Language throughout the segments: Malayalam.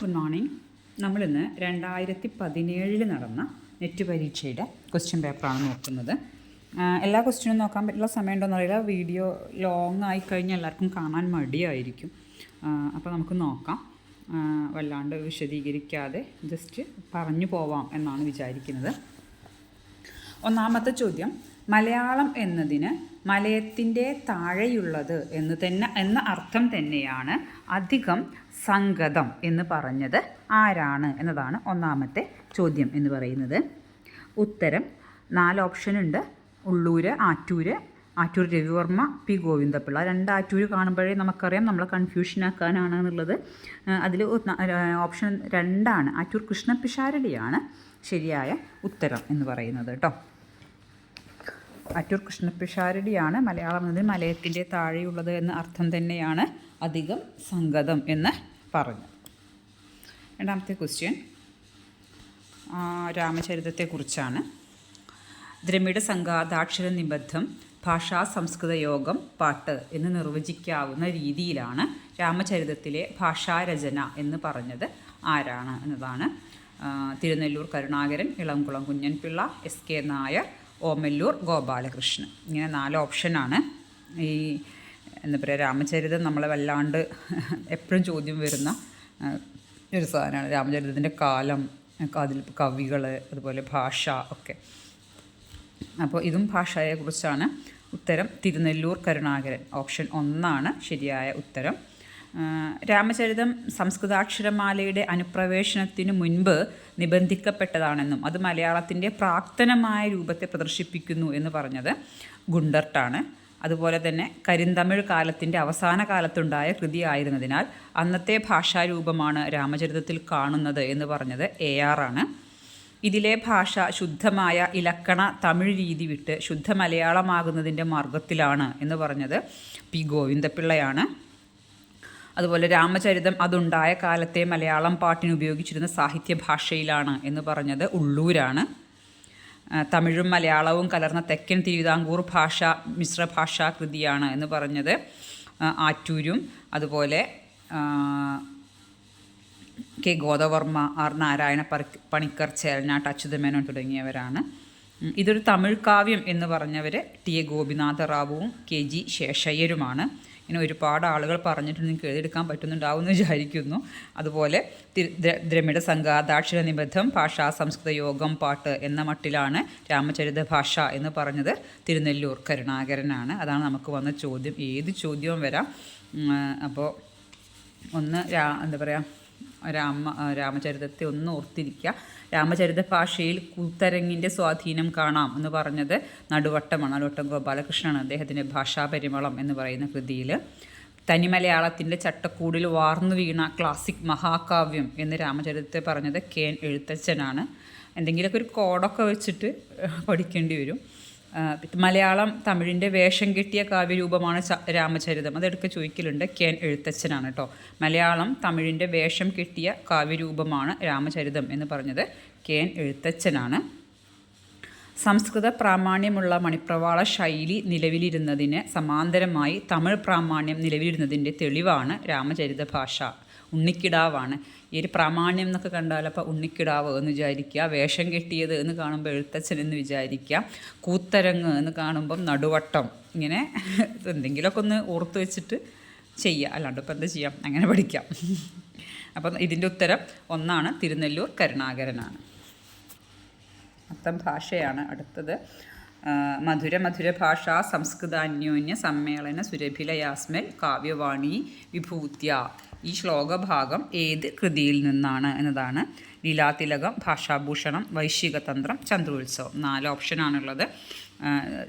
ഗുഡ് മോർണിംഗ് നമ്മളിന്ന് രണ്ടായിരത്തി പതിനേഴിൽ നടന്ന നെറ്റ് പരീക്ഷയുടെ ക്വസ്റ്റ്യൻ പേപ്പറാണ് നോക്കുന്നത്. എല്ലാ ക്വസ്റ്റ്യനും നോക്കാൻ പറ്റുള്ള സമയമുണ്ടോയെന്ന് അറിയില്ല. വീഡിയോ ലോങ് ആയി കഴിഞ്ഞാൽ എല്ലാവർക്കും കാണാൻ മടിയായിരിക്കും. അപ്പോൾ നമുക്ക് നോക്കാം. വല്ലാണ്ട് വിശദീകരിക്കാതെ ജസ്റ്റ് പറഞ്ഞു പോവാം എന്നാണ് വിചാരിക്കുന്നത്. ഒന്നാമത്തെ ചോദ്യം മലയാളം എന്നതിന് മലയത്തിന്റെ താഴെയുള്ളത് എന്ന് തന്നെ എന്ന അർത്ഥം തന്നെയാണ് അധികം സംഗതം എന്ന് പറഞ്ഞത് ആരാണ് എന്നതാണ് ഒന്നാമത്തെ ചോദ്യം എന്ന് പറയുന്നത്. ഉത്തരം നാല് ഓപ്ഷനുണ്ട് ഉള്ളൂര് ആറ്റൂര് ആറ്റൂർ രവിവർമ്മ പി ഗോവിന്ദപിള്ള. രണ്ട് ആറ്റൂര് കാണുമ്പോഴേ നമുക്കറിയാം നമ്മളെ കൺഫ്യൂഷൻ ആക്കാനാണ് എന്നുള്ളത്. അതിൽ ഓപ്ഷൻ രണ്ടാണ്. ആറ്റൂർ കൃഷ്ണപിഷാരടിയാണ് ശരിയായ ഉത്തരം എന്ന് പറയുന്നത് കേട്ടോ ആറ്റൂർ കൃഷ്ണപിഷാരടിയാണ് മലയാളം എന്നത് മലയത്തിന്റെ താഴെയുള്ളത് എന്ന അർത്ഥം തന്നെയാണ് അധികം സംഗതം എന്ന് പറഞ്ഞു. രണ്ടാമത്തെ ക്വസ്റ്റ്യൻ രാമചരിതത്തെക്കുറിച്ചാണ്. ദ്രമിഡ സംഘാതാക്ഷര നിബദ്ധം ഭാഷാ സംസ്കൃത യോഗം പാട്ട് എന്ന് നിർവചിക്കാവുന്ന രീതിയിലാണ് രാമചരിതത്തിലെ ഭാഷാരചന എന്ന് പറഞ്ഞത്. ആരാണ് എന്നതാണ്. Thirunalloor Karunakaran Elamkulam Kunjanpillai S K Nair Omalloor Gopalakrishnan. ഇങ്ങനെ നാല് ഓപ്ഷനാണ് ഈ എന്താ പറയുക രാമചരിതം നമ്മളെ വല്ലാണ്ട് എപ്പോഴും ചോദ്യം വരുന്ന ഒരു സാധനമാണ്. രാമചരിതത്തിന്റെ കാലം അതിൽ കവികൾ അതുപോലെ ഭാഷ ഒക്കെ. അപ്പോൾ ഇതും ഭാഷയെക്കുറിച്ചാണ് ഉത്തരം. തിരുനെല്ലൂർ കരുണാകരൻ ഓപ്ഷൻ ഒന്നാണ് ശരിയായ ഉത്തരം. രാമചരിതം സംസ്കൃതാക്ഷരമാലയുടെ അനുപ്രവേശനത്തിനു മുൻപ് നിബന്ധിക്കപ്പെട്ടതാണെന്നും അത് മലയാളത്തിന്റെ പ്രാക്തനമായ രൂപത്തെ പ്രദർശിപ്പിക്കുന്നു എന്ന് പറഞ്ഞത് ഗുണ്ടർട്ടാണ്. അതുപോലെ തന്നെ കരിന്തമിഴ് കാലത്തിന്റെ അവസാന കാലത്തുണ്ടായ കൃതിയായിരുന്നതിനാൽ അന്നത്തെ ഭാഷാരൂപമാണ് രാമചരിതത്തിൽ കാണുന്നത് എന്ന് പറഞ്ഞത് എ ആറാണ് ഇതിലെ ഭാഷ ശുദ്ധമായ ഇലക്കണ തമിഴ് രീതി വിട്ട് ശുദ്ധ മലയാളമാകുന്നതിന്റെ മാർഗത്തിലാണ് എന്ന് പറഞ്ഞത് പി ഗോവിന്ദപിള്ളയാണ്. അതുപോലെ രാമചരിതം അതുണ്ടായ കാലത്തെ മലയാളം പാട്ടിന് ഉപയോഗിച്ചിരുന്ന സാഹിത്യ ഭാഷയിലാണ് എന്ന് പറഞ്ഞത് ഉള്ളൂരാണ്. തമിഴും മലയാളവും കലർന്ന തെക്കൻ തിരുവിതാംകൂർ ഭാഷ മിശ്ര ഭാഷാ കൃതിയാണ് എന്ന് പറഞ്ഞത്. ആറ്റൂരും അതുപോലെ കെ ഗോദവർമ്മ ആർ നാരായണ പണിക്കർ ചേരനാട്ട് അച്യുതമേനോൻ തുടങ്ങിയവരാണ്. ഇതൊരു തമിഴ് കാവ്യം എന്ന് പറഞ്ഞവർ ടി എ ഗോപിനാഥ റാവുവും കെ ജി ശേഷയ്യരുമാണ്. ഇങ്ങനെ ഒരുപാട് ആളുകൾ പറഞ്ഞിട്ട് നിങ്ങൾക്ക് എഴുതിയെടുക്കാൻ പറ്റുന്നുണ്ടാവും എന്ന് വിചാരിക്കുന്നു. അതുപോലെ ദ്രമിഡ സംഘാതാക്ഷര നിബദ്ധം ഭാഷാ സംസ്കൃത യോഗം പാട്ട് എന്ന മട്ടിലാണ് രാമചരിത ഭാഷ എന്ന് പറഞ്ഞത്. തിരുനെല്ലൂർ കരുണാകരനാണ്. അതാണ് നമുക്ക് വന്ന ചോദ്യം. ഏത് ചോദ്യവും വരാം. അപ്പോൾ ഒന്ന് എന്താ പറയുക രാമ രാമചരിതത്തെ ഒന്ന് ഓർത്തിരിക്കുക രാമചരിത ഭാഷയിൽ കൂത്തരങ്ങിന്റെ സ്വാധീനം കാണാം എന്ന് പറഞ്ഞത് നടുവട്ടമാണ്. നടുവട്ടം ഗോപാലകൃഷ്ണനാണ് അദ്ദേഹത്തിന്റെ ഭാഷാപരിമളം എന്ന് പറയുന്ന കൃതിയിൽ തനിമലയാളത്തിന്റെ ചട്ടക്കൂടിൽ വാർന്നു വീണ ക്ലാസിക് മഹാകാവ്യം എന്ന് രാമചരിതത്തെ പറഞ്ഞത് കെ എൻ എഴുത്തച്ഛനാണ്. എന്തെങ്കിലുമൊക്കെ ഒരു കോഡൊക്കെ വെച്ചിട്ട് പഠിക്കേണ്ടി വരും. മലയാളം തമിഴിന്റെ വേഷം കെട്ടിയ കാവ്യരൂപമാണ് രാമചരിതം. അതെടുക്ക ചോദിക്കലുണ്ട്. കെൻ എഴുത്തച്ഛനാണ് കേട്ടോ മലയാളം തമിഴിന്റെ വേഷം കെട്ടിയ കാവ്യരൂപമാണ് രാമചരിതം എന്ന് പറഞ്ഞത് കെൻ എഴുത്തച്ഛനാണ്. സംസ്കൃത പ്രാമാണ്യമുള്ള മണിപ്രവാള ശൈലി നിലവിലിരുന്നതിന് സമാന്തരമായി തമിഴ് പ്രാമാണ്യം നിലവിലിരുന്നതിന്റെ തെളിവാണ് രാമചരിത ഭാഷ. ഉണ്ണിക്കിടാവാണ്. ഈ ഒരു പ്രാമാണ്യം എന്നൊക്കെ കണ്ടാൽ അപ്പോൾ ഉണ്ണിക്കിടാവ് എന്ന് വിചാരിക്കുക വേഷം കെട്ടിയത് എന്ന് കാണുമ്പോൾ എഴുത്തച്ഛൻ എന്ന് വിചാരിക്കുക കൂത്തരങ്ങ് എന്ന് കാണുമ്പം നടുവട്ടം ഇങ്ങനെ എന്തെങ്കിലുമൊക്കെ ഒന്ന് ഓർത്ത് വെച്ചിട്ട് ചെയ്യുക. അല്ലാണ്ട് ഇപ്പം എന്താ ചെയ്യാം? അങ്ങനെ പഠിക്കാം. അപ്പം ഇതിന്റെ ഉത്തരം ഒന്നാണ് തിരുനെല്ലൂർ കരുണാകരനാണ്. മൊത്തം ഭാഷയാണ് അടുത്തത്. മധുര മധുര ഭാഷ സംസ്കൃതാന്യോന്യ സമ്മേളന സുരഭില യാസ്മൽ കാവ്യവാണി വിഭൂത്യ. ഈ ശ്ലോകഭാഗം ഏത് കൃതിയിൽ നിന്നാണ് എന്നതാണ്. ലീലാതിലകം ഭാഷാഭൂഷണം വൈശികതന്ത്രം ചന്ദ്രോത്സവം. നാല് ഓപ്ഷനാണുള്ളത്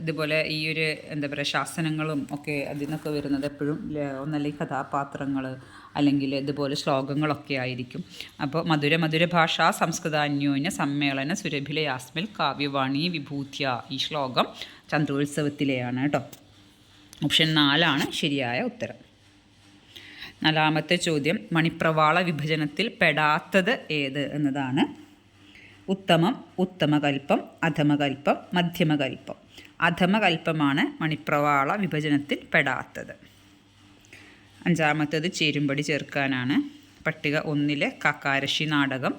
ഇതുപോലെ ഈ ഒരു എന്താ പറയുക ശാസനങ്ങളും ഒക്കെ അതിൽ നിന്നൊക്കെ വരുന്നത് എപ്പോഴും ഒന്നല്ലെങ്കിൽ കഥാപാത്രങ്ങൾ അല്ലെങ്കിൽ ഇതുപോലെ ശ്ലോകങ്ങളൊക്കെ ആയിരിക്കും. അപ്പോൾ മധുര മധുര ഭാഷാ സംസ്കൃതാന്യോന്യ സമ്മേളന സുരഭില യാസ്മിൽ കാവ്യവാണി വിഭൂത്യ ഈ ശ്ലോകം ചന്ദ്രോത്സവത്തിലെയാണ് കേട്ടോ. ഓപ്ഷൻ നാലാണ് ശരിയായ ഉത്തരം. നാലാമത്തെ ചോദ്യം മണിപ്രവാള വിഭജനത്തിൽ പെടാത്തത് ഏത് എന്നതാണ്. ഉത്തമം ഉത്തമകൽപ്പം അധമകൽപ്പം മധ്യമകൽപ്പം. അധമകൽപ്പമാണ് മണിപ്രവാള വിഭജനത്തിൽ പെടാത്തത്. അഞ്ചാമത്തേത് ചേരുംപടി ചേർക്കാനാണ്. പട്ടിക ഒന്നിലെ കാക്കാരശി നാടകം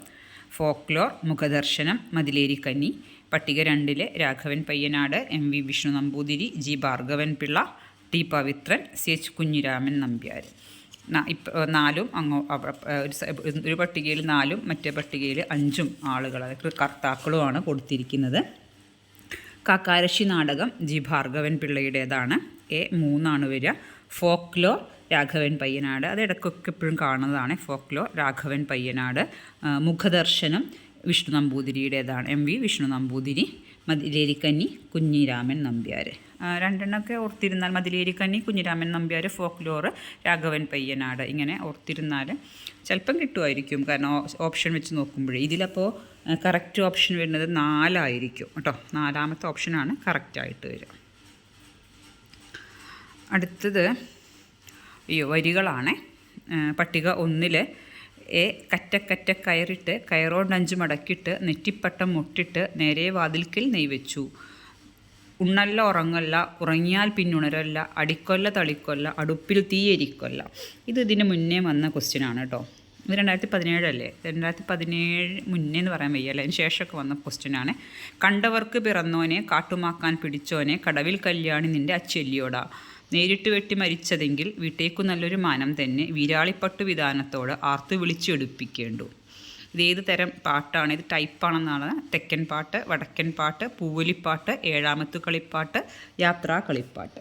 ഫോക്ലോർ മുഖദർശനം മതിലേരിക്കന്നി. പട്ടിക രണ്ടിലെ Raghavan Payyanad M V Vishnu Namboothiri G Bhargavan Pillai T Pavithran C H Kunhiraman Nambiar നാലും അങ്ങോ ഒരു പട്ടികയിൽ നാലും മറ്റേ പട്ടികയിൽ അഞ്ചും ആളുകൾ കർത്താക്കളുമാണ് കൊടുത്തിരിക്കുന്നത്. കാക്കാരശി നാടകം ജി ഭാർഗവൻ പിള്ളയുടേതാണ്. എ മൂന്നാണ് വരിക. ഫോക്ലോ രാഘവൻ പയ്യനാട്. അത് ഇടയ്ക്കൊക്കെ എപ്പോഴും കാണുന്നതാണ്. ഫോക്ലോ രാഘവൻ പയ്യനാട്. മുഖദർശനം വിഷ്ണു നമ്പൂതിരിയുടേതാണ്. എം വി വിഷ്ണു നമ്പൂതിരി മതിലേരിക്കന്നി കുഞ്ഞിരാമൻ നമ്പ്യാർ രണ്ടെണ്ണമൊക്കെ ഓർത്തിരുന്നാൽ മതിലേരിക്കന്നി കുഞ്ഞിരാമൻ നമ്പ്യാർ ഫോക്ലോറ് രാഘവൻ പയ്യനാട് ഇങ്ങനെ ഓർത്തിരുന്നാൽ ചിലപ്പം കിട്ടുമായിരിക്കും. കാരണം ഓപ്ഷൻ വെച്ച് നോക്കുമ്പോഴേ. ഇതിലപ്പോൾ കറക്റ്റ് ഓപ്ഷൻ വരുന്നത് നാലായിരിക്കും കേട്ടോ. നാലാമത്തെ ഓപ്ഷനാണ് കറക്റ്റായിട്ട് വരിക. അടുത്തത് അയ്യോ വരികളാണ്. പട്ടിക ഒന്നിൽ എ കറ്റക്കറ്റ കയറിട്ട് കയറോണ്ട് അഞ്ച് മടക്കിയിട്ട് നെറ്റിപ്പട്ടം മുട്ടിട്ട് നേരെ വാതിൽക്കൽ നെയ്വെച്ചു ഉണ്ണല്ല ഉറങ്ങല്ല ഉറങ്ങിയാൽ പിന്നുണരല്ല അടിക്കൊല്ല തളിക്കൊല്ല അടുപ്പിൽ തീയരിക്കൊല്ല ഇത് ഇതിന് മുന്നേ വന്ന ക്വസ്റ്റ്യനാണ് കേട്ടോ ഇത് രണ്ടായിരത്തി പതിനേഴല്ലേ രണ്ടായിരത്തി പതിനേഴ് മുന്നേ എന്ന് പറയാൻ വയ്യല്ലേ അതിന് ശേഷമൊക്കെ വന്ന ക്വസ്റ്റ്യനാണ് കണ്ടവർക്ക് പിറന്നോനെ കാട്ടുമാക്കാൻ പിടിച്ചോനെ കടവിൽ കല്യാണി നിന്റെ അച്ചെല്ലിയോടാ. നേരിട്ട് വെട്ടി മരിച്ചതെങ്കിൽ വീട്ടേക്കു നല്ലൊരു മാനം തന്നെ വീരാളിപ്പട്ടു വിധാനത്തോട് ആർത്തു വിളിച്ചെടുപ്പിക്കേണ്ടു ഇത് ഏത് തരം പാട്ടാണ്? ഇത് ടൈപ്പാണെന്നാണ് തെക്കൻ പാട്ട് വടക്കൻ പാട്ട് പൂവലിപ്പാട്ട് ഏഴാമത്തു കളിപ്പാട്ട് യാത്രാ കളിപ്പാട്ട്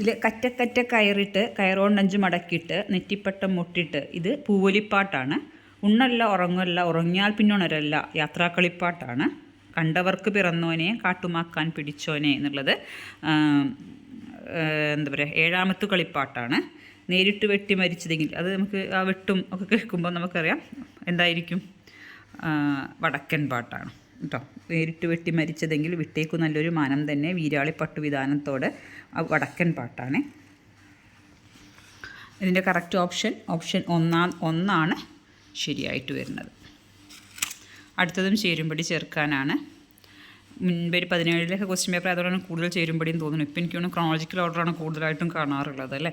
ഇതിൽ കറ്റക്കറ്റ കയറിട്ട് കയറോണ്ടഞ്ച് മടക്കിയിട്ട് നെറ്റിപ്പട്ടം മുട്ടിട്ട് ഇത് പൂവലിപ്പാട്ടാണ്. ഉണ്ണല്ല ഉറങ്ങല്ല ഉറങ്ങിയാൽ പിന്നുണരല്ല യാത്രാക്കളിപ്പാട്ടാണ് കണ്ടവർക്ക് പിറന്നോനെ കാട്ടുമാക്കാൻ പിടിച്ചോനെ എന്നുള്ളത് എന്താ പറയുക ഏഴാമത്തു കളിപ്പാട്ടാണ്. നേരിട്ട് വെട്ടി മരിച്ചതെങ്കിൽ അത് നമുക്ക് ആ വെട്ടും ഒക്കെ കേൾക്കുമ്പോൾ നമുക്കറിയാം എന്തായിരിക്കും. വടക്കൻ പാട്ടാണ് കേട്ടോ. നേരിട്ട് വെട്ടി മരിച്ചതെങ്കിൽ വിട്ടേക്കു നല്ലൊരു മാനം തന്നെ വീരാളി പട്ടുവിധാനത്തോട് ആ വടക്കൻ പാട്ടാണ്. ഇതിന്റെ കറക്റ്റ് ഓപ്ഷൻ ഓപ്ഷൻ ഒന്നാം ഒന്നാണ് ശരിയായിട്ട് വരുന്നത്. അടുത്തതും ചേരുമ്പടി ചേർക്കാനാണ്. മുൻപൊരു പതിനേഴിലൊക്കെ ക്വസ്റ്റ്യൻ പേപ്പർ അതുകൊണ്ടാണ് കൂടുതൽ ചേരുമ്പടിയും തോന്നുന്നു. ഇപ്പം എനിക്കൊന്ന് ക്രോണോളജിക്കൽ ഓർഡറാണ് കൂടുതലായിട്ടും കാണാറുള്ളത് അല്ലേ?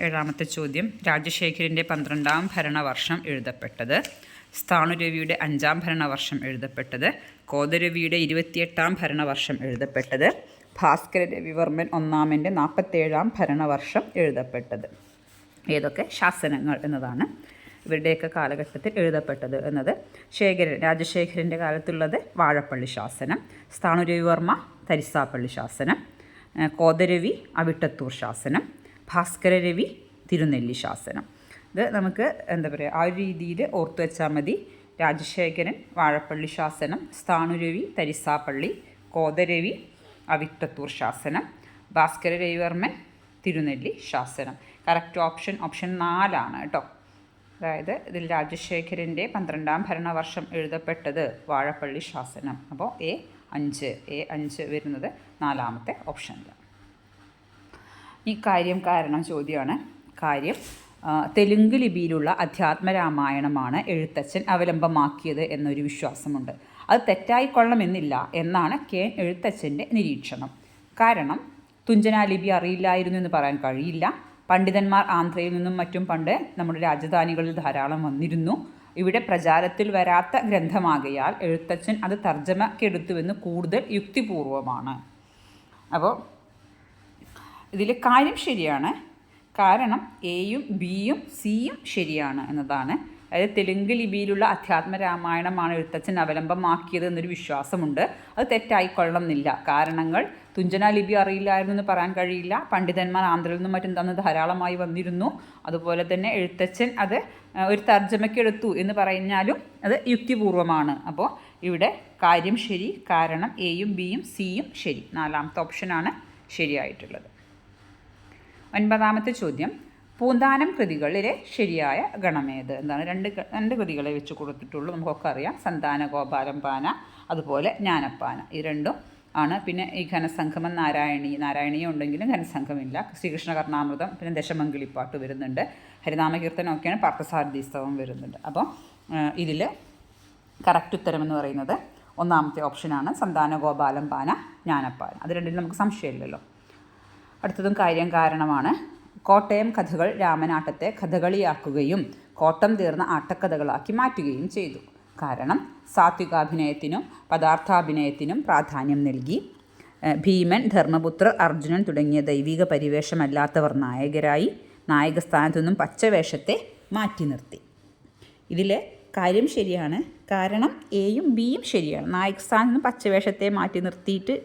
ഏഴാമത്തെ ചോദ്യം. രാജശേഖരന്റെ പന്ത്രണ്ടാം ഭരണവർഷം എഴുതപ്പെട്ടത്. സ്ഥാണുരവിയുടെ അഞ്ചാം ഭരണവർഷം എഴുതപ്പെട്ടത്. കോതരവിയുടെ ഇരുപത്തിയെട്ടാം ഭരണവർഷം എഴുതപ്പെട്ടത്. ഭാസ്കര രവിവർമ്മൻ ഒന്നാമന്റെ നാൽപ്പത്തേഴാം ഭരണവർഷം എഴുതപ്പെട്ടത്. ഏതൊക്കെ? ശാസനങ്ങൾ എന്നതാണ് ഇവരുടെയൊക്കെ കാലഘട്ടത്തിൽ എഴുതപ്പെട്ടത് എന്നത്. ശേഖരൻ രാജശേഖരന്റെ കാലത്തുള്ളത് വാഴപ്പള്ളി ശാസനം സ്ഥാണുരവിവർമ്മ തരിസാപ്പള്ളി ശാസനം കോതരവി അവിട്ടത്തൂർ ശാസനം ഭാസ്കരരവി തിരുനെല്ലി ശാസനം. ഇത് നമുക്ക് എന്താ പറയുക ആ ഒരു രീതിയിൽ ഓർത്തു വെച്ചാൽ മതി. രാജശേഖരൻ വാഴപ്പള്ളി ശാസനം സ്ഥാണുരവി തരിസാപ്പള്ളി കോതരവി അവിത്തത്തൂർ ശാസനം ഭാസ്കര രവിവർമ്മൻ തിരുനെല്ലി ശാസനം. കറക്റ്റ് ഓപ്ഷൻ ഓപ്ഷൻ നാലാണ് കേട്ടോ. അതായത് ഇതിൽ രാജശേഖരന്റെ പന്ത്രണ്ടാം ഭരണവർഷം എഴുതപ്പെട്ടത് വാഴപ്പള്ളി ശാസനം. അപ്പോൾ എ അഞ്ച് എ അഞ്ച് വരുന്നത് നാലാമത്തെ ഓപ്ഷനിലാണ് ഈ കാര്യം കാരണം ചോദ്യമാണ് കാര്യം തെലുങ്ക് ലിപിയിലുള്ള അധ്യാത്മരാമായണമാണ് എഴുത്തച്ഛൻ അവലംബമാക്കിയത് എന്നൊരു വിശ്വാസമുണ്ട്. അത് തെറ്റായിക്കൊള്ളണമെന്നില്ല എന്നാണ് കെ. എഴുത്തച്ഛന്റെ നിരീക്ഷണം. കാരണം തുഞ്ചന ലിപി അറിയില്ലായിരുന്നു എന്ന് പറയാൻ കഴിയില്ല. പണ്ഡിതന്മാർ ആന്ധ്രയിൽ നിന്നും മറ്റും പണ്ട് നമ്മുടെ രാജധാനികളിൽ ധാരാളം വന്നിരുന്നു. ഇവിടെ പ്രചാരത്തിൽ വരാത്ത ഗ്രന്ഥമാകയാൽ എഴുത്തച്ഛൻ അത് തർജമക്കെടുത്തുവെന്ന് കൂടുതൽ യുക്തിപൂർവമാണ്. അപ്പോൾ ഇതിൽ കാര്യം ശരിയാണ്. കാരണം എയും ബിയും സിയും ശരിയാണ് എന്നതാണ്. അതായത് തെലുങ്ക് ലിപിയിലുള്ള അധ്യാത്മ രാമായണമാണ് എഴുത്തച്ഛൻ അവലംബമാക്കിയത് എന്നൊരു വിശ്വാസമുണ്ട്. അത് തെറ്റായിക്കൊള്ളണമെന്നില്ല. കാരണങ്ങൾ തുഞ്ചന ലിപി അറിയില്ലായിരുന്നു എന്ന് പറയാൻ കഴിയില്ല. പണ്ഡിതന്മാർ ആന്ധ്രയിൽ നിന്നും മറ്റും തന്ന് ധാരാളമായി വന്നിരുന്നു. അതുപോലെ തന്നെ എഴുത്തച്ഛൻ അത് ഒരു തർജമയ്ക്ക് എടുത്തു എന്ന് പറഞ്ഞാലും അത് യുക്തിപൂർവമാണ്. അപ്പോൾ ഇവിടെ കാര്യം ശരി. കാരണം എയും ബിയും സിയും ശരി. നാലാമത്തെ ഓപ്ഷനാണ് ശരിയായിട്ടുള്ളത്. ഒൻപതാമത്തെ ചോദ്യം. പൂന്താനം കൃതികളിലെ ശരിയായ ഗണമേത്? എന്താണ്? രണ്ട് രണ്ട് കൃതികളെ വെച്ച് കൊടുത്തിട്ടുള്ളൂ. നമുക്കൊക്കെ അറിയാം. സന്താന ഗോപാലം പാന അതുപോലെ ജ്ഞാനപ്പാന. ഈ രണ്ടും ആണ്. പിന്നെ ഈ ഘനസംഘമം നാരായണി നാരായണീയം ഉണ്ടെങ്കിലും ഘനസംഘമില്ല. ശ്രീകൃഷ്ണ കർണാമൃതം പിന്നെ ദശമംഗിളിപ്പാട്ട് വരുന്നുണ്ട്. ഹരിനാമകീർത്തനമൊക്കെയാണ് പാർത്ഥസാരഥീസ്തവം വരുന്നുണ്ട്. അപ്പോൾ ഇതിൽ കറക്റ്റ് ഉത്തരമെന്ന് പറയുന്നത് ഒന്നാമത്തെ ഓപ്ഷനാണ് സന്താന ഗോപാലം പാന ജ്ഞാനപ്പാന. അത് രണ്ടിലും നമുക്ക് സംശയമില്ലല്ലോ. അടുത്തതും കാര്യം കാരണമാണ്. കോട്ടയം കഥകൾ രാമനാട്ടത്തെ കഥകളിയാക്കുകയും കോട്ടം തീർന്ന ആട്ടക്കഥകളാക്കി മാറ്റുകയും ചെയ്തു. കാരണം സാത്വികാഭിനയത്തിനും പദാർത്ഥാഭിനയത്തിനും പ്രാധാന്യം നൽകി. ഭീമൻ ധർമ്മപുത്ര അർജുനൻ തുടങ്ങിയ ദൈവിക പരിവേഷമല്ലാത്തവർ നായകരായി നായകസ്ഥാനത്തു നിന്നും പച്ചവേഷത്തെ മാറ്റി നിർത്തി. ഇതിലെ കാര്യം ശരിയാണ്. കാരണം എയും ബിയും ശരിയാണ്. നായകസ്ഥാനത്ത് നിന്ന് പച്ചവേഷത്തെ മാറ്റി നിർത്തിയിട്ട്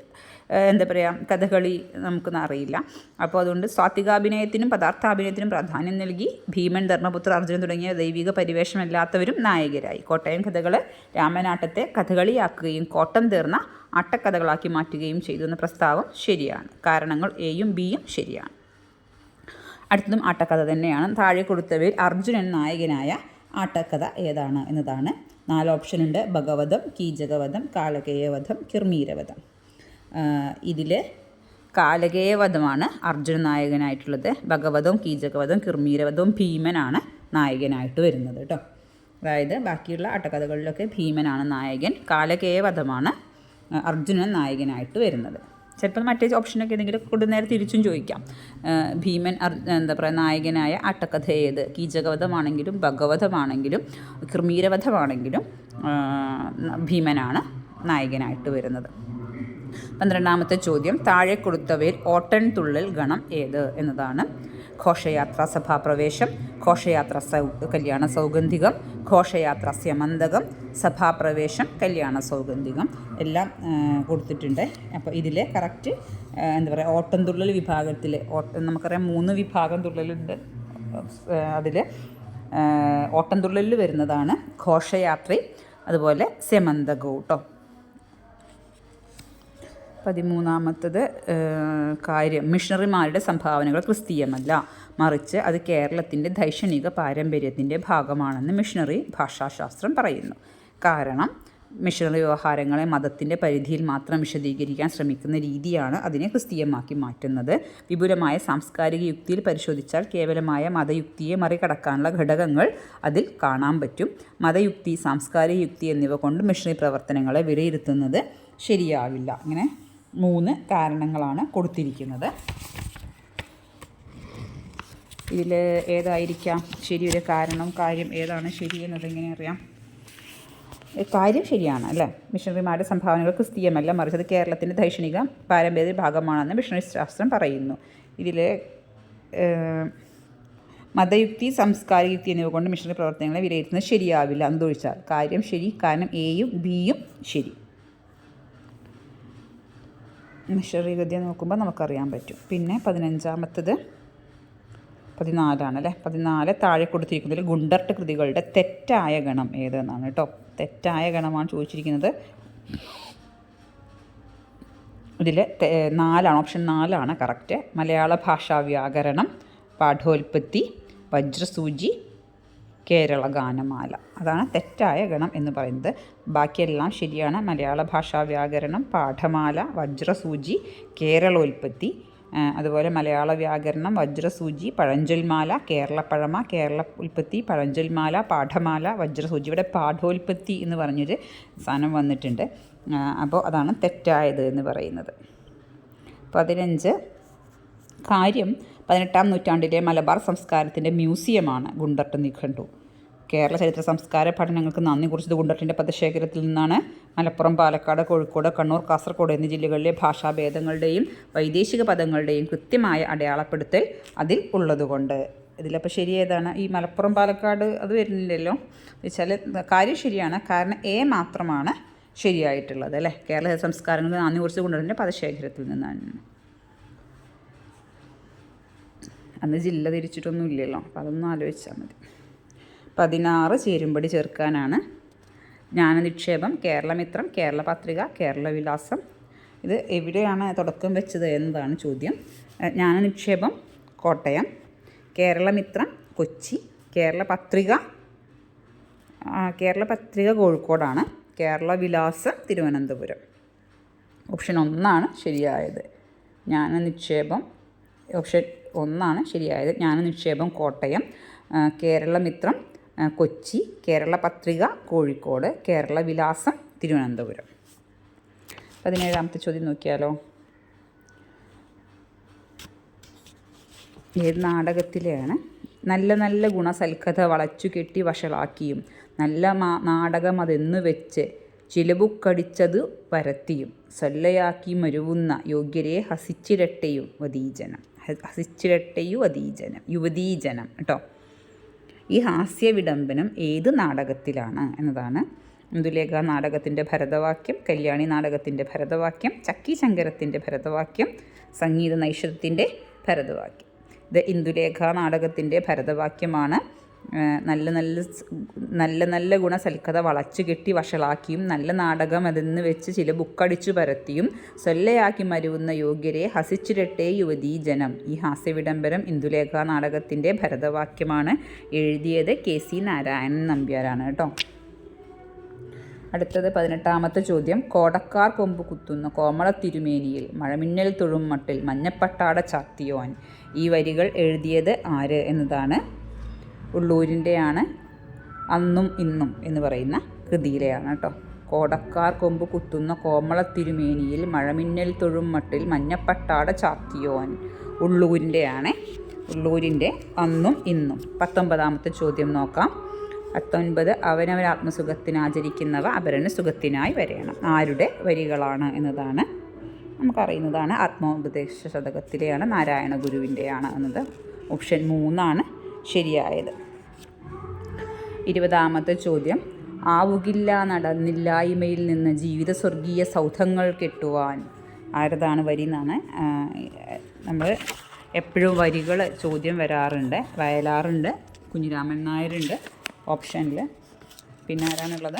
എന്താ പറയുക കഥകളി നമുക്കൊന്നും അറിയില്ല. അപ്പോൾ അതുകൊണ്ട് സ്വാത്വികാഭിനയത്തിനും പദാർത്ഥാഭിനയത്തിനും പ്രാധാന്യം നൽകി ഭീമൻ ധർമ്മപുത്ര അർജുനൻ തുടങ്ങിയ ദൈവിക പരിവേഷമല്ലാത്തവരും നായകരായി. കോട്ടയം കഥകൾ രാമനാട്ടത്തെ കഥകളിയാക്കുകയും കോട്ടം തീർന്ന ആട്ടക്കഥകളാക്കി മാറ്റുകയും ചെയ്തു എന്ന പ്രസ്താവം ശരിയാണ്. കാരണങ്ങൾ എയും ബിയും ശരിയാണ്. അടുത്തതും ആട്ടക്കഥ തന്നെയാണ്. താഴെ കൊടുത്തവയിൽ അർജുനൻ നായകനായ ആട്ടക്കഥ ഏതാണ് എന്നതാണ്. നാല് ഓപ്ഷനുണ്ട്. ഭഗവതം കീചകവധം കാലകേയവധം കിർമീരവധം. ഇതിൽ കാലകേയവധമാണ് അർജുന നായകനായിട്ടുള്ളത്. ഭഗവതവും കീചകവധവും കിർമീരവധവും ഭീമനാണ് നായകനായിട്ട് വരുന്നത് കേട്ടോ അതായത് ബാക്കിയുള്ള അട്ടകഥകളിലൊക്കെ ഭീമനാണ് നായകൻ. കാലകേയവധമാണ് അർജുനൻ നായകനായിട്ട് വരുന്നത്. ചിലപ്പോൾ മറ്റേ ഓപ്ഷനൊക്കെ ഏതെങ്കിലും കൂടുതൽ നേരെ തിരിച്ചും ചോദിക്കാം. ഭീമൻ എന്താ പറയുക നായകനായ അട്ടക്കഥ ഏത് കീചകവധമാണെങ്കിലും ഭഗവതമാണെങ്കിലും കൃമീരവധമാണെങ്കിലും ഭീമനാണ് നായകനായിട്ട് വരുന്നത്. പന്ത്രണ്ടാമത്തെ ചോദ്യം താഴെ കൊടുത്തവയിൽ ഓട്ടൻ തുള്ളൽ ഗണം ഏത് എന്നതാണ്. ഘോഷയാത്ര സഭാപ്രവേശം ഘോഷയാത്ര സൗ കല്യാണ സൗഗന്ധികം ഘോഷയാത്ര സ്യമന്തകം സഭാപ്രവേശം കല്യാണ സൗഗന്ധികം. എല്ലാം കൊടുത്തിട്ടുണ്ട്. അപ്പോൾ ഇതിൽ കറക്റ്റ് എന്താ പറയുക ഓട്ടംതുള്ളൽ വിഭാഗത്തിൽ ഓട്ട നമുക്കറിയാം മൂന്ന് വിഭാഗം തുള്ളലുണ്ട്. അതിൽ ഓട്ടംതുള്ളലിൽ വരുന്നതാണ് ഘോഷയാത്രയും അതുപോലെ സ്യമന്തകവും കേട്ടോ പതിമൂന്നാമത്തത് കാര്യം മിഷണറിമാരുടെ സംഭാവനകൾ ക്രിസ്തീയമല്ല. മറിച്ച് അത് കേരളത്തിന്റെ ദൈക്ഷണിക പാരമ്പര്യത്തിന്റെ ഭാഗമാണെന്ന് മിഷണറി ഭാഷാശാസ്ത്രം പറയുന്നു. കാരണം മിഷണറി വ്യവഹാരങ്ങളെ മതത്തിന്റെ പരിധിയിൽ മാത്രം വിശദീകരിക്കാൻ ശ്രമിക്കുന്ന രീതിയാണ് അതിനെ ക്രിസ്തീയമാക്കി മാറ്റുന്നത്. വിപുലമായ സാംസ്കാരിക യുക്തിയിൽ പരിശോധിച്ചാൽ കേവലമായ മതയുക്തിയെ മറികടക്കാനുള്ള ഘടകങ്ങൾ അതിൽ കാണാൻ പറ്റും. മതയുക്തി സാംസ്കാരിക യുക്തി എന്നിവ കൊണ്ട് മിഷണറി പ്രവർത്തനങ്ങളെ വിലയിരുത്തുന്നത് ശരിയാവില്ല. ഇങ്ങനെ മൂന്ന് കാരണങ്ങളാണ് കൊടുത്തിരിക്കുന്നത്. ഇതിൽ ഏതായിരിക്കാം? ശരിയൊരു കാരണം കാര്യം ഏതാണ്? ശരി എന്നത് എങ്ങനെ അറിയാം? കാര്യം ശരിയാണ് അല്ലേ? മിഷണറിമാരുടെ സംഭാവനകൾ ക്രിസ്തീയമല്ല മറിച്ച് കേരളത്തിന്റെ ദൈക്ഷണിക പാരമ്പര്യ ഭാഗമാണെന്ന് മിഷണറി ശാസ്ത്രം പറയുന്നു. ഇതിൽ മതയുക്തി സംസ്കാരിക യുക്തി എന്നിവ കൊണ്ട് മിഷണറി പ്രവർത്തനങ്ങളെ വിലയിരുത്തുന്നത് ശരിയാവില്ല. എന്തൊഴിച്ചാൽ കാര്യം ശരി കാരണം എയും ബിയും ശരി. മിഷണറി ഗദ്യ നോക്കുമ്പോൾ നമുക്കറിയാൻ പറ്റും. പിന്നെ പതിനഞ്ചാമത്തത് പതിനാലാണ് അല്ലേ? പതിനാല് താഴെ കൊടുത്തിരിക്കുന്നതിൽ ഗുണ്ടർട്ട് കൃതികളുടെ തെറ്റായ ഗണം ഏതെന്നാണ് കേട്ടോ. തെറ്റായ ഗണമാണ് ചോദിച്ചിരിക്കുന്നത്. ഇതിൽ നാലാണ് ഓപ്ഷൻ നാലാണ് കറക്റ്റ്. മലയാള ഭാഷാ വ്യാകരണം പാഠോൽപ്പത്തി വജ്രസൂചി കേരള ഗാനമാല. അതാണ് തെറ്റായ ഗണം എന്ന് പറയുന്നത്. ബാക്കിയെല്ലാം ശരിയാണ്. മലയാള ഭാഷാ വ്യാകരണം പാഠമാല വജ്രസൂചി കേരളോൽപ്പത്തി അതുപോലെ മലയാള വ്യാകരണം വജ്രസൂചി പഴഞ്ചൊൽമാല കേരളപ്പഴമ കേരള ഉൽപ്പത്തി പഴഞ്ചൊൽമാല പാഠമാല വജ്രസൂചി. ഇവിടെ പാഠോൽപ്പത്തി എന്ന് പറഞ്ഞൊരു സാധനം വന്നിട്ടുണ്ട്. അപ്പോൾ അതാണ് തെറ്റായത് എന്ന് പറയുന്നത്. പതിനഞ്ച്. കാര്യം പതിനെട്ടാം നൂറ്റാണ്ടിലെ മലബാർ സംസ്കാരത്തിന്റെ മ്യൂസിയമാണ് ഗുണ്ടർട്ട് നിഘണ്ടു. കേരള ചരിത്ര സംസ്കാര പഠനങ്ങൾക്ക് നന്ദി. കുറിച്ചത് ഗുണ്ടട്ടിന്റെ പദശേഖരത്തിൽ നിന്നാണ്. മലപ്പുറം പാലക്കാട് കോഴിക്കോട് കണ്ണൂർ കാസർഗോഡ് എന്നീ ജില്ലകളിലെ ഭാഷാഭേദങ്ങളുടെയും വൈദേശിക പദങ്ങളുടെയും കൃത്യമായ അടയാളപ്പെടുത്തൽ അതിൽ ഉള്ളതുകൊണ്ട്. ഇതിലപ്പോൾ ശരി ഏതാണ്? ഈ മലപ്പുറം പാലക്കാട് അത് വരുന്നില്ലല്ലോ. വെച്ചാൽ കാര്യം ശരിയാണ്. കാരണം എ മാത്രമാണ് ശരിയായിട്ടുള്ളത് അല്ലേ? കേരള സംസ്കാരങ്ങൾ നന്ദി കുറിച്ച് ഗുണ്ടർട്ടിന്റെ പദശേഖരത്തിൽ നിന്നാണ്. അന്ന് ജില്ല തിരിച്ചിട്ടൊന്നും ഇല്ലല്ലോ. അപ്പോൾ അതൊന്നും ആലോചിച്ചാൽ മതി. പതിനാറ് ചേരുംപടി ചേർക്കാനാണ്. ജ്ഞാനനിക്ഷേപം കേരളമിത്രം കേരള പത്രിക കേരള വിലാസം ഇത് എവിടെയാണ് തുടക്കം വെച്ചത് എന്നതാണ് ചോദ്യം. ജ്ഞാനനിക്ഷേപം കോട്ടയം. കേരളമിത്രം കൊച്ചി. കേരള പത്രിക കേരള പത്രിക കോഴിക്കോടാണ്. കേരള വിലാസം തിരുവനന്തപുരം. ഓപ്ഷൻ ഒന്നാണ് ശരിയായത് ജ്ഞാനനിക്ഷേപം. ഓപ്ഷൻ ഒന്നാണ് ശരിയായത് ജ്ഞാനനിക്ഷേപം കോട്ടയം. കേരളമിത്രം കൊച്ചി കേരള പത്രിക കോഴിക്കോട് കേരള വിലാസം തിരുവനന്തപുരം. പതിനേഴാമത്തെ ചോദ്യം നോക്കിയാലോ? ഏത് നാടകത്തിലെയാണ്? നല്ല നല്ല ഗുണസൽക്കഥ വളച്ചു കെട്ടി വഷളാക്കിയും നല്ല മാ നാടകം അതെന്നു വെച്ച് ചിലവുക്കടിച്ചത് പരത്തിയും സൊല്ലയാക്കി മരുവുന്ന യോഗ്യരെ ഹസിച്ചിരട്ടെയും വതീജനം. ഹസിച്ചിരട്ടയും വതീജനം യുവതീജനം കേട്ടോ? ഈ ഹാസ്യ വിടംബനം ഏത് നാടകത്തിലാണ് എന്നതാണ്. ഇന്ദുലേഖ നാടകത്തിന്റെ ഭരതവാക്യം കല്യാണി നാടകത്തിന്റെ ഭരതവാക്യം ചക്കി ശങ്കരത്തിന്റെ ഭരതവാക്യം സംഗീത നൈഷത്തിന്റെ ഭരതവാക്യം. ഇത് ഇന്ദുലേഖ നാടകത്തിന്റെ ഭരതവാക്യമാണ്. നല്ല നല്ല നല്ല നല്ല ഗുണസൽക്കഥ വളച്ചു കെട്ടി വഷളാക്കിയും നല്ല നാടകം അതെന്ന് വെച്ച് ചില ബുക്കടിച്ചു പരത്തിയും സ്വല്ലയാക്കി മരുവുന്ന യോഗ്യരെ ഹസിച്ചിരട്ടെ യുവതീ ജനം. ഈ ഹാസ്യവിഡംബരം ഇന്ദുലേഖ നാടകത്തിന്റെ ഭരതവാക്യമാണ് എഴുതിയത് കെ സി നാരായണൻ നമ്പ്യാരാണ് കേട്ടോ. അടുത്തത് പതിനെട്ടാമത്തെ ചോദ്യം. കോടക്കാർ കൊമ്പ് കുത്തുന്ന കോമള തിരുമേനിയിൽ മഴമിന്നൽ തൊഴും മട്ടിൽ മഞ്ഞപ്പട്ടാട ചാത്തിയോൻ. ഈ വരികൾ എഴുതിയത് ആര് എന്നതാണ് ഉള്ളൂരിന്റെയാണ് അന്നും ഇന്നും എന്ന് പറയുന്ന കൃതിയിലെയാണ് കേട്ടോ. കോടക്കാർ കൊമ്പ് കുത്തുന്ന കോമള തിരുമേനിയിൽ മഴമിന്നൽ തൊഴും മട്ടിൽ മഞ്ഞപ്പട്ടാട ചാത്തിയോൻ ഉള്ളൂരിന്റെയാണ്. ഉള്ളൂരിന്റെ അന്നും ഇന്നും. പത്തൊമ്പതാമത്തെ ചോദ്യം നോക്കാം. പത്തൊൻപത് അവനവൻ ആത്മസുഖത്തിന് ആചരിക്കുന്നവ അപരന് സുഖത്തിനായി വരയണം. ആരുടെ വരികളാണ് എന്നതാണ് നമുക്കറിയുന്നതാണ് ആത്മോപദേശ ശതകത്തിലെയാണ് നാരായണ ഗുരുവിന്റെയാണ് എന്നത്. ഓപ്ഷൻ മൂന്നാണ്. ശരിയായത്. ഇരുപതാമത്തെ ചോദ്യം. ആവുകില്ല നടന്നില്ലായ്മയിൽ നിന്ന് ജീവിത സ്വർഗീയ സൗധങ്ങൾ കെട്ടുവാൻ. ആരതാണ് വരി എന്നാണ് നമ്മൾ എപ്പോഴും വരികൾ ചോദ്യം വരാറുണ്ട് വയലാറുണ്ട് കുഞ്ഞിരാമൻ നായരുണ്ട് ഓപ്ഷനിൽ പിന്നെ ആരാണുള്ളത്?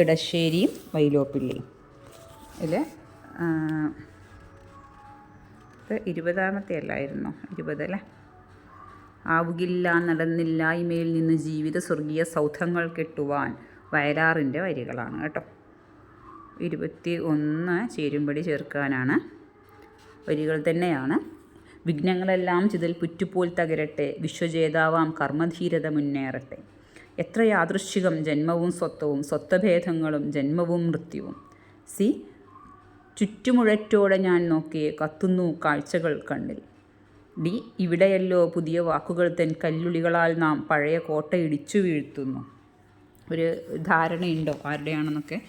ഇടശ്ശേരിയും വൈലോപ്പിള്ളിയും. ഇതിൽ ഇത് ഇരുപതാമത്തെ അല്ലായിരുന്നു? ഇരുപത് അല്ലേ? ആവുകില്ല നടന്നില്ലായ്മയിൽ നിന്ന് ജീവിത സ്വർഗീയ സൗധങ്ങൾ കെട്ടുവാൻ വയലാറിന്റെ വരികളാണ് കേട്ടോ. ഇരുപത്തി ഒന്ന് ചേരുംപടി ചേർക്കാനാണ്. വരികൾ തന്നെയാണ്. വിഘ്നങ്ങളെല്ലാം ചിതൽ പുറ്റുപോൽ തകരട്ടെ വിശ്വജേതാവാം കർമ്മധീരത മുന്നേറട്ടെ. എത്ര യാദൃശ്ചികം ജന്മവും സ്വത്വവും സ്വത്വഭേദങ്ങളും ജന്മവും മൃത്യുവും. സി ചുറ്റുമുഴറ്റോടെ ഞാൻ നോക്കിയേ കത്തുന്നു കാഴ്ചകൾ കണ്ണിൽ. ഡി ഇവിടെയല്ലോ പുതിയ വാക്കുകൾ തൻ കല്ലുളികളാൽ നാം പഴയ കോട്ട ഇടിച്ചു വീഴ്ത്തുന്നു. ഒരു ധാരണയുണ്ടോ ആരുടെയാണെന്നൊക്കെ?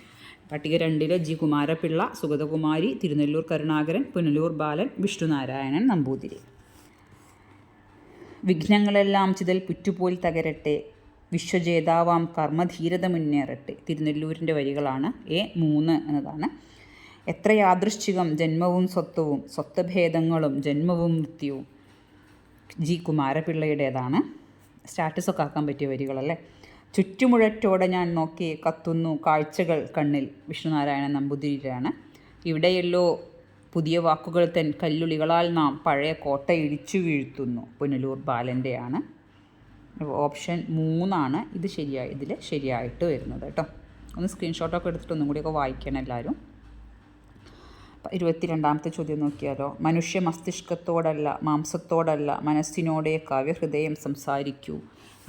പട്ടിക രണ്ടിലെ ജി. കുമാരപിള്ള സുഗതകുമാരി തിരുനെല്ലൂർ കരുണാകരൻ പുനലൂർ ബാലൻ വിഷ്ണുനാരായണൻ നമ്പൂതിരി. വിഘ്നങ്ങളെല്ലാം ചിതൽ പുറ്റുപോൽ തകരട്ടെ വിശ്വജേതാവാം കർമ്മധീരത മുന്നേറട്ടെ. തിരുനെല്ലൂരിന്റെ വരികളാണ് എ മൂന്ന് എന്നതാണ്. എത്ര യാദൃശ്ചികം ജന്മവും സ്വത്വവും സ്വത്വഭേദങ്ങളും ജന്മവും മൃത്യുവും ജി കുമാരപിള്ളയുടേതാണ്. സ്റ്റാറ്റസൊക്കെ ആക്കാൻ പറ്റിയ വരികളല്ലേ? ചുറ്റുമുഴറ്റോടെ ഞാൻ നോക്കി കത്തുന്നു കാഴ്ചകൾ കണ്ണിൽ. വിഷ്ണുനാരായണൻ നമ്പൂതിരിയാണ് ഇവിടെയല്ലോ പുതിയ വാക്കുകൾ തൻ കല്ലുളികളാൽ നാം പഴയ കോട്ട ഇടിച്ചു വീഴ്ത്തുന്നു. പുനലൂർ ബാലന്റെയാണ് ഓപ്ഷൻ മൂന്നാണ്. ഇത് ശരിയായി ഇതിൽ ശരിയായിട്ട് വരുന്നത് കേട്ടോ. ഒന്ന് സ്ക്രീൻഷോട്ടൊക്കെ എടുത്തിട്ട് ഒന്നും കൂടിയൊക്കെ വായിക്കണം എല്ലാവരും. ഇരുപത്തിരണ്ടാമത്തെ ചോദ്യം നോക്കിയാലോ? മനുഷ്യ മസ്തിഷ്കത്തോടല്ല മാംസത്തോടല്ല മനസ്സിനോടെ കാവ്യഹൃദയം സംസാരിക്കൂ.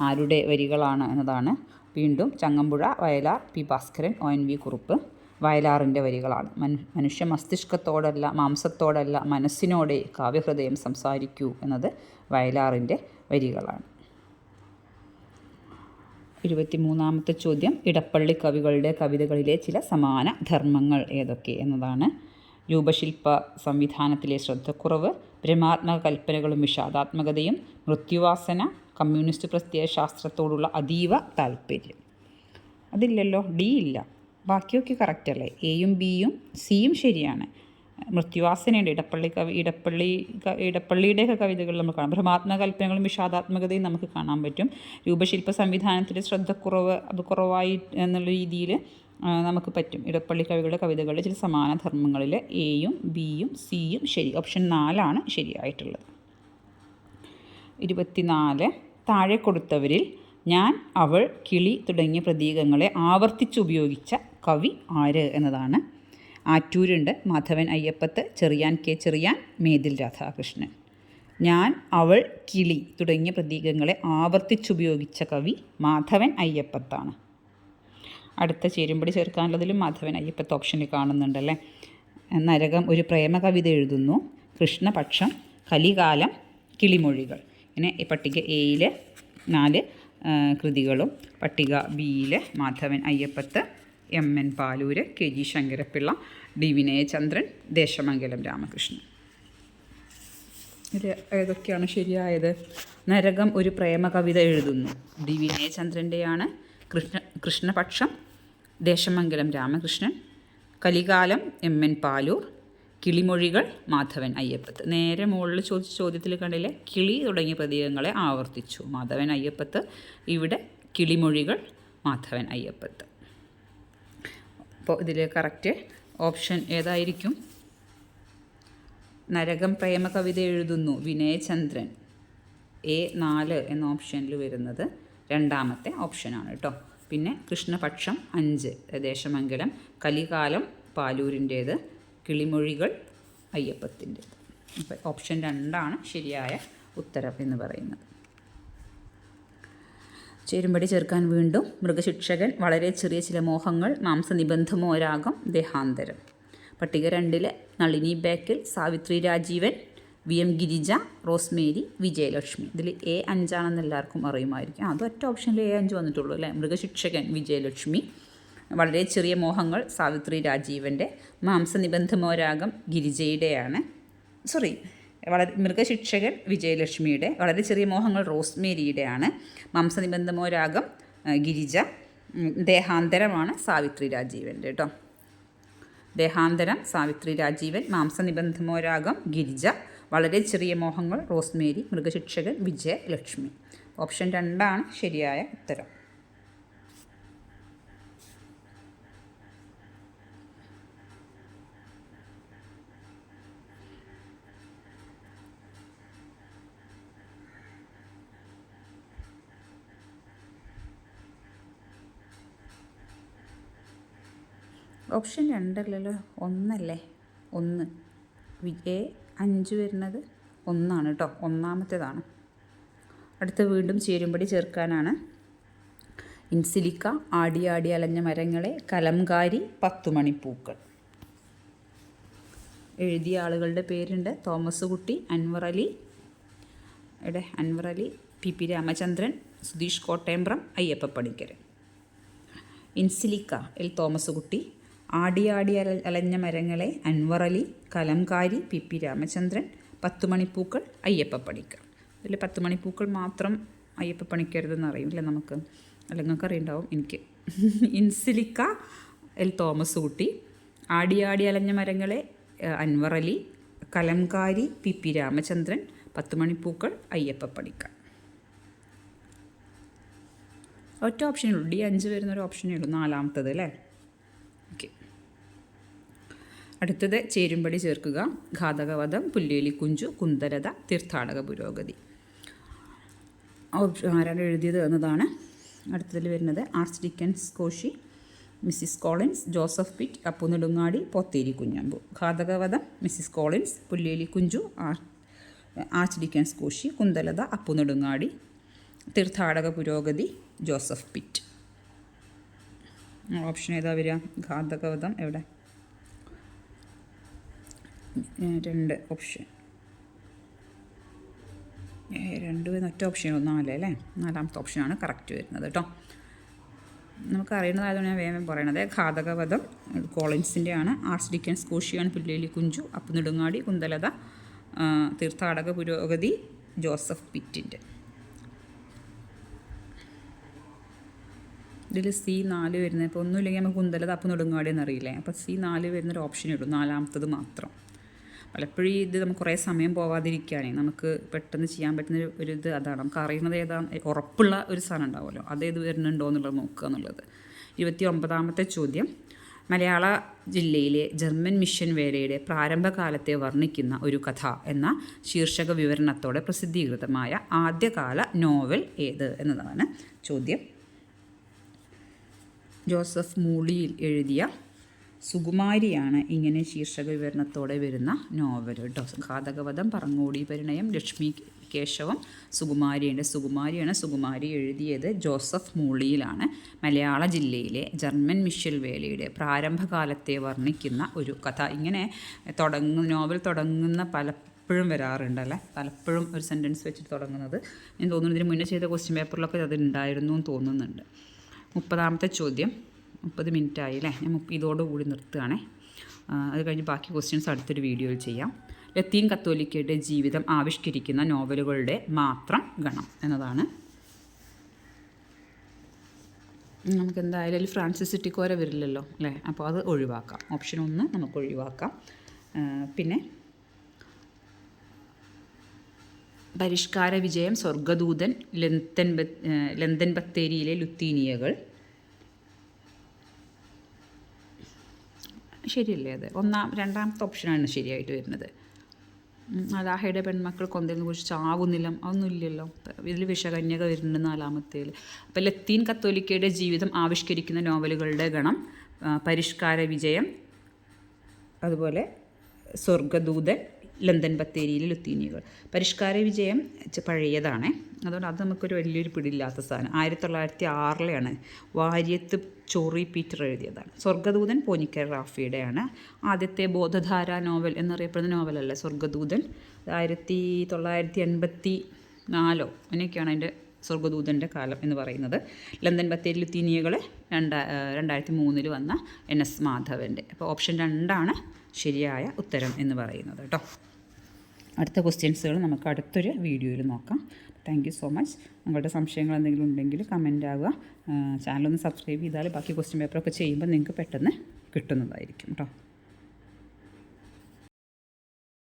ആരുടെ വരികളാണ് എന്നതാണ് വീണ്ടും Changampuzha Vayalar P Bhaskaran O N V Kurup. വയലാറിന്റെ വരികളാണ്. മനു മനുഷ്യ മസ്തിഷ്കത്തോടല്ല മാംസത്തോടല്ല മനസ്സിനോടെ കാവ്യഹൃദയം സംസാരിക്കൂ എന്നത് വയലാറിന്റെ വരികളാണ്. ഇരുപത്തിമൂന്നാമത്തെ ചോദ്യം ഇടപ്പള്ളി കവികളുടെ കവിതകളിലെ ചില സമാന ധർമ്മങ്ങൾ ഏതൊക്കെ എന്നതാണ്. രൂപശില്പ സംവിധാനത്തിലെ ശ്രദ്ധക്കുറവ് ബ്രഹ്മാത്മക കൽപ്പനകളും വിഷാദാത്മകതയും മൃത്യുവാസന കമ്മ്യൂണിസ്റ്റ് പ്രത്യയ ശാസ്ത്രത്തോടുള്ള അതീവ താല്പര്യം. അതില്ലല്ലോ ഡി ഇല്ല. ബാക്കിയൊക്കെ കറക്റ്റ് അല്ലേ എയും ബിയും സിയും ശരിയാണ്. മൃത്യുവാസനയുണ്ട് ഇടപ്പള്ളി കവി ഇടപ്പള്ളി ഇടപ്പള്ളിയുടെയൊക്കെ കവിതകളിൽ നമുക്ക് കാണാം. ബ്രഹ്മാത്മക കൽപ്പനകളും വിഷാദാത്മകതയും നമുക്ക് കാണാൻ പറ്റും. രൂപശില്പ സംവിധാനത്തിന്റെ ശ്രദ്ധക്കുറവ് അത് കുറവായി എന്നുള്ള രീതിയിൽ നമുക്ക് പറ്റും. ഇടപ്പള്ളി കവികളുടെ കവിതകളിൽ ചില സമാന ധർമ്മങ്ങളിൽ എയും ബിയും സിയും ശരി. ഓപ്ഷൻ നാലാണ് ശരിയായിട്ടുള്ളത്. ഇരുപത്തിനാല്. താഴെ കൊടുത്തവരിൽ ഞാൻ അവൾ കിളി തുടങ്ങിയ പ്രതീകങ്ങളെ ആവർത്തിച്ചുപയോഗിച്ച കവി ആര് എന്നതാണ്. ആറ്റൂരുണ്ട് മാധവൻ അയ്യപ്പത്ത് ചെറിയാൻ കെ ചെറിയാൻ മേതിൽ രാധാകൃഷ്ണൻ. ഞാൻ അവൾ കിളി തുടങ്ങിയ പ്രതീകങ്ങളെ ആവർത്തിച്ചുപയോഗിച്ച കവി മാധവൻ അയ്യപ്പത്താണ്. അടുത്ത ചേരുമ്പടി ചേർക്കാനുള്ളതിലും മാധവൻ അയ്യപ്പത്തെ ഓപ്ഷനിൽ കാണുന്നുണ്ടല്ലേ? നരകം ഒരു പ്രേമ കവിത എഴുതുന്നു. കൃഷ്ണപക്ഷം കലികാലം കിളിമൊഴികൾ. ഇങ്ങനെ ഈ പട്ടിക എയിൽ നാല് കൃതികളും. പട്ടിക ബിയിൽ Madhavan Ayyappath M N Palloor K G Sankarappillai D Vinayachandran Desamangalam Ramakrishnan. ഇത് ഏതൊക്കെയാണ് ശരിയായത്? നരകം ഒരു പ്രേമ കവിത എഴുതുന്നു. ഡി വിനയചന്ദ്രന്റെയാണ് കൃഷ്ണ കൃഷ്ണപക്ഷം ദേശമംഗലം രാമകൃഷ്ണൻ കലികാലം എം എൻ പാലൂർ കിളിമൊഴികൾ മാധവൻ അയ്യപ്പത്ത്. നേരെ മുകളിൽ ചോദിച്ച ചോദ്യത്തിൽ കണ്ടില്ലേ? കിളി തുടങ്ങിയ പ്രതീകങ്ങളെ ആവർത്തിച്ചു. മാധവൻ അയ്യപ്പത്ത് ഇവിടെ കിളിമൊഴികൾ മാധവൻ അയ്യപ്പത്ത്. അപ്പോൾ ഇതിൽ കറക്റ്റ് ഓപ്ഷൻ ഏതായിരിക്കും? നരകം പ്രേമ കവിത എഴുതുന്നു വിനയചന്ദ്രൻ. എ നാല് എന്ന ഓപ്ഷനിൽ വരുന്നത് രണ്ടാമത്തെ ഓപ്ഷനാണ് കേട്ടോ. പിന്നെ കൃഷ്ണപക്ഷം അഞ്ച് ദേശമംഗലം കലികാലം പാലൂരിന്റേത് കിളിമൊഴികൾ അയ്യപ്പത്തിന്റേത് അപ്പോൾ ഓപ്ഷൻ രണ്ടാണ് ശരിയായ ഉത്തരം എന്ന് പറയുന്നത്. ചേരുമ്പടി ചേർക്കാൻ വീണ്ടും മൃഗശിക്ഷകൻ വളരെ ചെറിയ ചില മോഹങ്ങൾ മാംസനിബന്ധമോ രാഗം ദേഹാന്തരം. പട്ടിക രണ്ടിലെ നളിനി ബേക്കൽ സാവിത്രി രാജീവൻ വി എം ഗിരിജ റോസ്മേരി വിജയലക്ഷ്മി. ഇതിൽ എ അഞ്ചാണെന്ന് എല്ലാവർക്കും അറിയുമായിരിക്കും. അത് ഒറ്റ ഓപ്ഷനിൽ എ അഞ്ച് വന്നിട്ടുള്ളൂ അല്ലേ? മൃഗശിക്ഷകൻ വിജയലക്ഷ്മി. വളരെ ചെറിയ മോഹങ്ങൾ സാവിത്രി രാജീവന്റെ. മാംസനിബന്ധമോ രാഗം ഗിരിജയുടെയാണ്. സോറി വളരെ മൃഗശിക്ഷകൻ വിജയലക്ഷ്മിയുടെ. വളരെ ചെറിയ മോഹങ്ങൾ റോസ്മേരിയുടെയാണ്. മാംസനിബന്ധമോരാഗം ഗിരിജ. ദേഹാന്തരമാണ് സാവിത്രി രാജീവന്റെ കേട്ടോ. ദേഹാന്തരം സാവിത്രി രാജീവൻ മാംസനിബന്ധമോ രാഗം ഗിരിജ. വളരെ ചെറിയ മോഹങ്ങൾ റോസ്മേരി മൃഗശിക്ഷകൻ വിജയ ലക്ഷ്മി. ഓപ്ഷൻ രണ്ടാണ് ശരിയായ ഉത്തരം. ഓപ്ഷൻ രണ്ടല്ലല്ലോ ഒന്നല്ലേ? ഒന്ന്. വി- എ അഞ്ച് വരുന്നത് ഒന്നാണ് കേട്ടോ ഒന്നാമത്തേതാണ്. അടുത്ത വീണ്ടും ചേരുമ്പടി ചേർക്കാനാണ്. ഇൻസിലിക്ക ആടി ആടി അലഞ്ഞ മരങ്ങളെ കലംകാരി പത്തുമണിപ്പൂക്കൾ എഴുതിയ ആളുകളുടെ പേരുണ്ട്. തോമസ് കുട്ടി അൻവർ അലി. ഇവിടെ Anwar Ali P P Ramachandran Sudheesh Kottayambram Ayyappa Panicker Insilikka L Thomas Kutty. ആടിയാടി അല അലഞ്ഞ മരങ്ങളെ അൻവർ അലി കലംകാരി പി പി രാമചന്ദ്രൻ പത്തുമണിപ്പൂക്കൾ അയ്യപ്പ പണിക്കർ ഇതിൽ പത്തുമണിപ്പൂക്കൾ മാത്രം അയ്യപ്പ പണിക്കരുതെന്ന് അറിയില്ല നമുക്ക്. അല്ല നിങ്ങൾക്ക് അറിയുണ്ടാവും എനിക്ക്. ഇൻസിലിക്ക എൽ തോമസ് കുട്ടി ആടിയാടി അലഞ്ഞ മരങ്ങളെ അൻവർ അലി കലംകാരി പി പി രാമചന്ദ്രൻ പത്തുമണിപ്പൂക്കൾ അയ്യപ്പ പണിക്കർ ഒറ്റ ഓപ്ഷനേ ഉള്ളൂ. ഡി അഞ്ച് വരുന്ന ഒരു ഓപ്ഷനേ ഉള്ളൂ നാലാമത്തത് അല്ലേ? അടുത്തത് ചേരുമ്പടി ചേർക്കുക. ഘാതകവധം പുല്ലേലി കുഞ്ചു കുന്തരത തീർത്ഥാടക പുരോഗതി. ആരാണ് എഴുതിയത് എന്നതാണ്. അടുത്തതിൽ വരുന്നത് archdeacon Koshy Mrs Collins Joseph Pitt Appu Nedungadi Potheri Kunjambu. Ghathakavadham Mrs Collins Pulleli Kunju R archdeacon Koshy Kundalatha Appu Nedungadi തീർത്ഥാടക പുരോഗതി ജോസഫ് പിറ്റ്. ഓപ്ഷൻ ഏതാ വരിക? ഘാതകവധം എവിടെ? രണ്ട് ഓപ്ഷൻ രണ്ട് ഒറ്റ ഓപ്ഷൻ നാല് അല്ലേ? നാലാമത്തെ ഓപ്ഷനാണ് കറക്റ്റ് വരുന്നത് കേട്ടോ നമുക്ക് അറിയുന്നതായതുകൊണ്ട് ഞാൻ വേഗം പറയണത്. ഘാതകവധം കോളിൻസിന്റെ ആണ് ആർട്സ് ഡിക്കൻസ് കോശിയാണ് പുല്ലേലി കുഞ്ചു അപ്പു നെടുങ്ങാടി കുന്തലത തീർത്ഥാടക പുരോഗതി ജോസഫ് പിറ്റിന്റെ. ഇതിൽ സി നാല് വരുന്നത്. ഇപ്പോൾ ഒന്നുമില്ലെങ്കിൽ നമുക്ക് കുന്തലത അപ്പു നെടുങ്ങാടി എന്നറിയില്ലേ? അപ്പോൾ സി നാല് വരുന്നൊരു ഓപ്ഷൻ ഇടും നാലാമത്തത് മാത്രം. പലപ്പോഴും ഇത് നമുക്ക് കുറേ സമയം പോവാതിരിക്കുകയാണെങ്കിൽ നമുക്ക് പെട്ടെന്ന് ചെയ്യാൻ പറ്റുന്ന ഒരു- ഇത് അതാണ്. നമുക്ക് അറിയുന്നത് ഏതാണ് ഉറപ്പുള്ള ഒരു സാധനം ഉണ്ടാവുമല്ലോ. അത് ഏത് വരുന്നുണ്ടോ എന്നുള്ളത് നോക്കുക എന്നുള്ളത്. ഇരുപത്തി ഒമ്പതാമത്തെ ചോദ്യം. മലയാള ജില്ലയിലെ ജർമ്മൻ മിഷൻ വേലയുടെ പ്രാരംഭകാലത്തെ വർണിക്കുന്ന ഒരു കഥ എന്ന ശീർഷക വിവരണത്തോടെ പ്രസിദ്ധീകൃതമായ ആദ്യകാല നോവൽ ഏത് എന്നതാണ് ചോദ്യം. ജോസഫ് മൂളിയിൽ എഴുതിയ സുകുമാരിയാണ് ഇങ്ങനെ ശീർഷക വിവരണത്തോടെ വരുന്ന നോവൽ കേട്ടോ. ഘാതകവധം പറങ്ങോടി പരിണയം ലക്ഷ്മി കേശവം സുകുമാരിയുണ്ട് സുകുമാരിയാണ് സുകുമാരി എഴുതിയത് ജോസഫ് മൂളിയിലാണ്. മലയാള ജില്ലയിലെ ജർമ്മൻ മിഷൽ വേലയുടെ പ്രാരംഭകാലത്തെ വർണിക്കുന്ന ഒരു കഥ. ഇങ്ങനെ തുടങ്ങും നോവൽ തുടങ്ങുന്ന പല പലപ്പോഴും വരാറുണ്ടല്ലേ? പലപ്പോഴും ഒരു സെന്റൻസ് വെച്ചിട്ട് തുടങ്ങുന്നത്. ഞാൻ തോന്നുന്നു ഇതിന് മുന്നേ ചെയ്ത ക്വസ്റ്റ്യൻ പേപ്പറിലൊക്കെ അത് ഉണ്ടായിരുന്നു എന്ന് തോന്നുന്നുണ്ട്. മുപ്പതാമത്തെ ചോദ്യം. മുപ്പത് മിനിറ്റ് ആയി അല്ലേ? ഞാൻ ഇതോടുകൂടി നിർത്തുകയാണേ. അത് കഴിഞ്ഞ് ബാക്കി ക്വസ്റ്റ്യൻസ് അടുത്തൊരു വീഡിയോയിൽ ചെയ്യാം. ലത്തീൻ കത്തോലിക്കയുടെ ജീവിതം ആവിഷ്കരിക്കുന്ന നോവലുകളുടെ മാത്രം ഗണം എന്നതാണ്. നമുക്ക് എന്തായാലും അതിൽ ഫ്രാൻസിസ് ടിക്കോര വരില്ലല്ലോ അല്ലേ? അപ്പോൾ അത് ഒഴിവാക്കാം. ഓപ്ഷൻ ഒന്ന് നമുക്ക് ഒഴിവാക്കാം. പിന്നെ പരിഷ്കാര വിജയം സ്വർഗദൂതൻ ലന്തൻ ലന്തൻ ബത്തേരിയിലെ ലുത്തീനിയകൾ. ശരിയല്ലേ അത്? ഒന്നാം രണ്ടാമത്തെ ഓപ്ഷനാണ് ശരിയായിട്ട് വരുന്നത്. അലാഹയുടെ പെൺമക്കൾ കൊന്തയെന്ന് കുറിച്ച് ചാവുന്നില്ല. അതൊന്നും ഇല്ലല്ലോ. ഇതിൽ വിഷകന്യക വരുന്നുണ്ട് നാലാമത്തേൽ അപ്പോൾ ലത്തീൻ കത്തോലിക്കയുടെ ജീവിതം ആവിഷ്കരിക്കുന്ന നോവലുകളുടെ ഗണം പരിഷ്കാര വിജയം അതുപോലെ സ്വർഗദൂതൻ ലണ്ടൻ ബത്തേരിയിലെ ലുത്തീനിയകൾ പരിഷ്കാര വിജയം പഴയതാണ്. അതുകൊണ്ട് അത് നമുക്കൊരു വലിയൊരു പിടിയില്ലാത്ത സാധനം. ആയിരത്തി തൊള്ളായിരത്തി ആറിലെയാണ് വാര്യത്ത് ചോറി പീറ്റർ എഴുതിയതാണ്. സ്വർഗദൂതൻ പോനിക്കർ റാഫിയുടെയാണ് ആദ്യത്തെ ബോധധാര നോവൽ എന്നറിയപ്പെടുന്ന നോവലല്ല സ്വർഗദൂതൻ ആയിരത്തി തൊള്ളായിരത്തി എൺപത്തി നാലോ അങ്ങനെയൊക്കെയാണ് അതിന്റെ സ്വർഗദൂതന്റെ കാലം എന്ന് പറയുന്നത്. ലണ്ടൻ ബത്തേരി ലുത്തീനിയകൾ രണ്ടാ രണ്ടായിരത്തി മൂന്നിൽ വന്ന എൻ എസ് മാധവന്റെ. അപ്പോൾ ഓപ്ഷൻ രണ്ടാണ് ശരിയായ ഉത്തരം എന്ന് പറയുന്നത് കേട്ടോ. അടുത്ത ക്വസ്റ്റ്യൻസുകൾ നമുക്ക് അടുത്തൊരു വീഡിയോയിൽ നോക്കാം. താങ്ക് യു സോ മച്ച് നിങ്ങളുടെ സംശയങ്ങൾ എന്തെങ്കിലും ഉണ്ടെങ്കിൽ കമന്റ് ആവുക. ചാനലൊന്ന് സബ്സ്ക്രൈബ് ചെയ്താൽ ബാക്കി ക്വസ്റ്റ്യൻ പേപ്പറൊക്കെ ചെയ്യുമ്പോൾ നിങ്ങൾക്ക് പെട്ടെന്ന് കിട്ടുന്നതായിരിക്കും കേട്ടോ